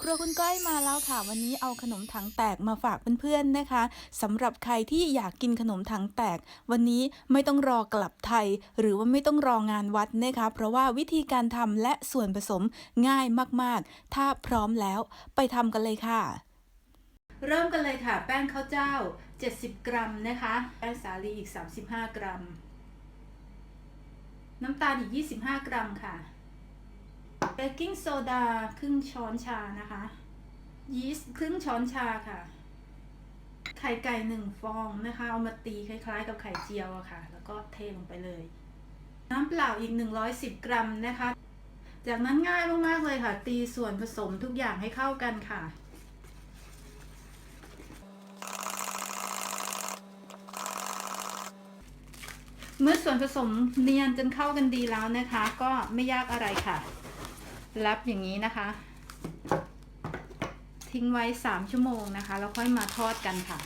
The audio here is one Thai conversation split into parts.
ครัวคุณก้อยมาแล้วค่ะ วันนี้เอาขนมถังแตกมาฝากเพื่อนๆนะคะสำหรับใครที่อยากกินขนมถังแตก วันนี้ไม่ต้องรอกลับไทย หรือว่าไม่ต้องรองานวัดนะคะ เพราะว่าวิธีการทำและส่วนผสมง่ายมากๆ ถ้าพร้อมแล้วไปทำกันเลยค่ะ เริ่มกันเลยค่ะ แป้งข้าวเจ้า 70 กรัมนะคะ แป้งสาลีอีก 35 กรัม น้ำตาลอีก 25 กรัมค่ะ เบกกิ้งโซดาครึ่งช้อนชานะคะ ยีสต์ครึ่งช้อนชาค่ะ ไข่ไก่หนึ่งฟองนะคะ เอามาตีคล้ายๆ กับไข่เจียวอะค่ะ แล้วก็เทลงไปเลย น้ำเปล่าอีก 110 กรัมนะคะ จากนั้นง่ายมากๆเลยค่ะ ตีส่วนผสมทุกอย่างให้เข้ากันค่ะเมื่อส่วนผสมเนียนจนเข้ากันดีแล้วนะคะ ก็ไม่ยากอะไรค่ะ รับอย่างนี้นะคะ ทิ้งไว้ 3 ชั่วโมงนะคะ แล้วค่อยมาทอดกันค่ะ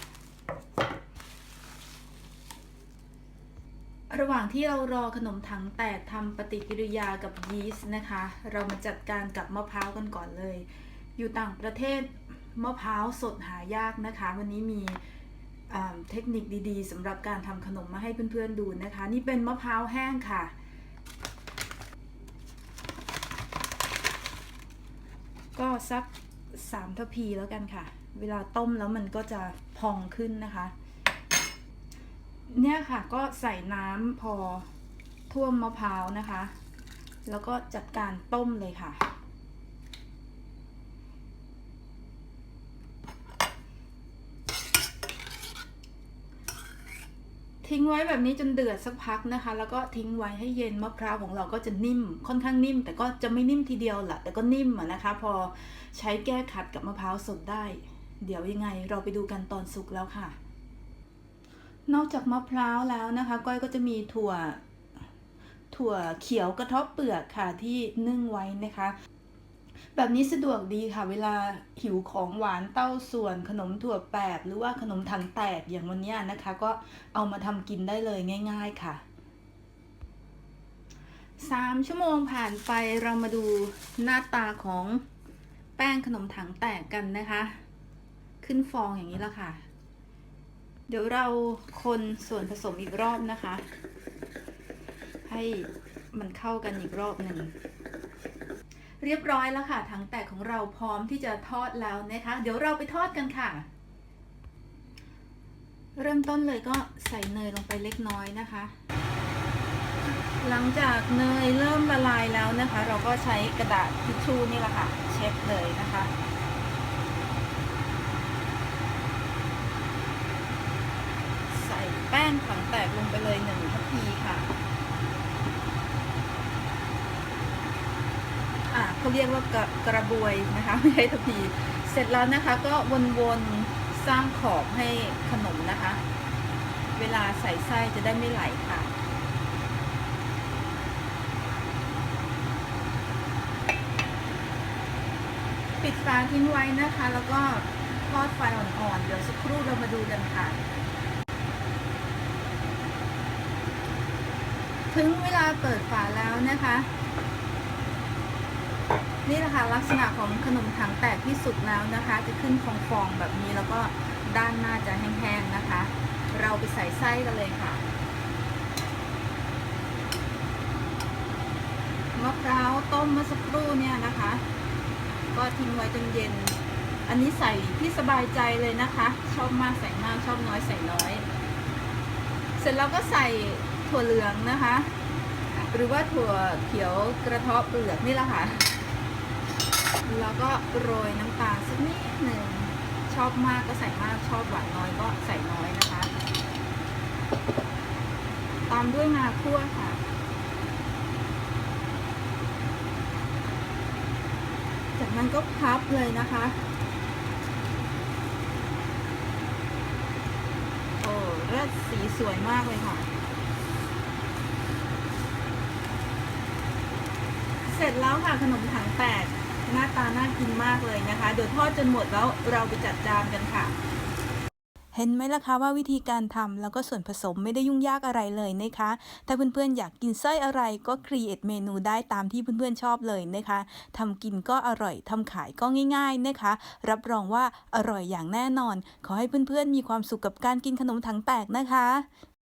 ระหว่างที่เรารอขนมถังแตกทำปฏิกิริยากับยีสต์นะคะ เรามาจัดการกับมะพร้าวกันก่อนเลย อยู่ต่างประเทศมะพร้าวสดหายากนะคะ วันนี้มีเทคนิคดีๆสำหรับการทำขนมมาให้เพื่อนๆดูนะคะ นี่เป็นมะพร้าวแห้งค่ะ ก็สักสามทพีแล้วกันค่ะ เวลาต้มแล้วมันก็จะพองขึ้นนะคะ เนี่ยค่ะก็ใส่น้ำพอท่วมมะพร้าวนะคะ แล้วก็จัดการต้มเลยค่ะ ทิ้งไว้แบบนี้จนเดือดสักพักนะคะ แล้วก็ทิ้งไว้ให้เย็นมะพร้าวของเราก็จะนิ่มค่อนข้างนิ่ม แต่ก็จะไม่นิ่มทีเดียวแหละแต่ก็นิ่มอะนะคะ พอใช้แก้ขัดกับมะพร้าวสดได้ เดี๋ยวยังไงเราไปดูกันตอนสุกแล้วค่ะ นอกจากมะพร้าวแล้วนะคะ ก้อยก็จะมีถั่ว ถั่วเขียวกระทบเปลือกค่ะที่นึ่งไว้นะคะ แบบนี้สะดวกดีค่ะ เวลาหิวของหวานเต้าส่วนขนมถั่วแปบ หรือว่าขนมถังแตกอย่างวันนี้นะคะ ก็เอามาทำกินได้เลยง่าย ๆค่ะสามชั่วโมงผ่านไปเรามาดูหน้าตาของแป้งขนมถังแตกกันนะคะ ขึ้นฟองอย่างนี้แล้วค่ะ เดี๋ยวเราคนส่วนผสมอีกรอบนะคะ ให้มันเข้ากันอีกรอบหนึ่ง เรียบร้อยแล้วค่ะถังแตกของเราพร้อมที่จะทอดแล้วนะคะ เดี๋ยวเราไปทอดกันค่ะ เริ่มต้นเลยก็ใส่เนยลงไปเล็กน้อยนะคะ หลังจากเนยเริ่มละลายแล้วนะคะ เราก็ใช้กระดาษทิชชู่นี่แหละค่ะ เช็ดเลยนะคะใส่แป้งถังแตกลงไปเลยหนึ่งทัพพีค่ะ อะ เขาเรียกว่ากระกระบวยนะคะไม่ใช่ทพีเสร็จแล้วนะคะก็วนๆสร้างขอบให้ขนมนะคะ เวลาใส่ไส้จะได้ไม่ไหลค่ะปิดฝาทิ้งไว้นะคะ แล้วก็ทอดไฟอ่อนๆ เดี๋ยวสักครู่เรามาดูกันค่ะ ถึงเวลาเปิดฝาแล้วนะคะ นี่แหละค่ะลักษณะของขนมถังแตกที่สุกแล้วนะคะ จะขึ้นฟองๆแบบนี้แล้วก็ด้านหน้าจะแห้งๆนะคะ เราไปใส่ไส้กันเลยค่ะมะพร้าวต้มเมื่อสักครู่เนี่ยนะคะ ก็ทิ้งไว้จนเย็น อันนี้ใส่ที่สบายใจเลยนะคะ ชอบมากใส่มากชอบน้อยใส่น้อย เสร็จแล้วก็ใส่ถั่วเหลืองนะคะ หรือว่าถั่วเขียวกระเทาะเปลือกนี่แหละค่ะ แล้วก็โรยน้ำตาลสักนิดหนึ่ง ชอบมากก็ใส่มาก ชอบหวานน้อยก็ใส่น้อยนะคะ ตามด้วยงาคั่วค่ะ จากนั้นก็พับเลยนะคะ โอ้เลือดสีสวยมากเลยค่ะเสร็จแล้วค่ะขนมถังแตก หน้าตาน่ากินมากเลยนะคะ เดี๋ยวทอดจนหมดแล้วเราไปจัดจานกันค่ะ เห็นไหมล่ะคะว่าวิธีการทำแล้วก็ส่วนผสมไม่ได้ยุ่งยากอะไรเลยนะคะ ถ้าเพื่อนๆอยากกินไส้อะไรก็ครีเอทเมนูได้ตามที่เพื่อนๆชอบเลยนะคะทำกินก็อร่อยทำขายก็ง่ายๆนะคะ รับรองว่าอร่อยอย่างแน่นอน ขอให้เพื่อนๆมีความสุขกับการกินขนมถังแตกนะคะ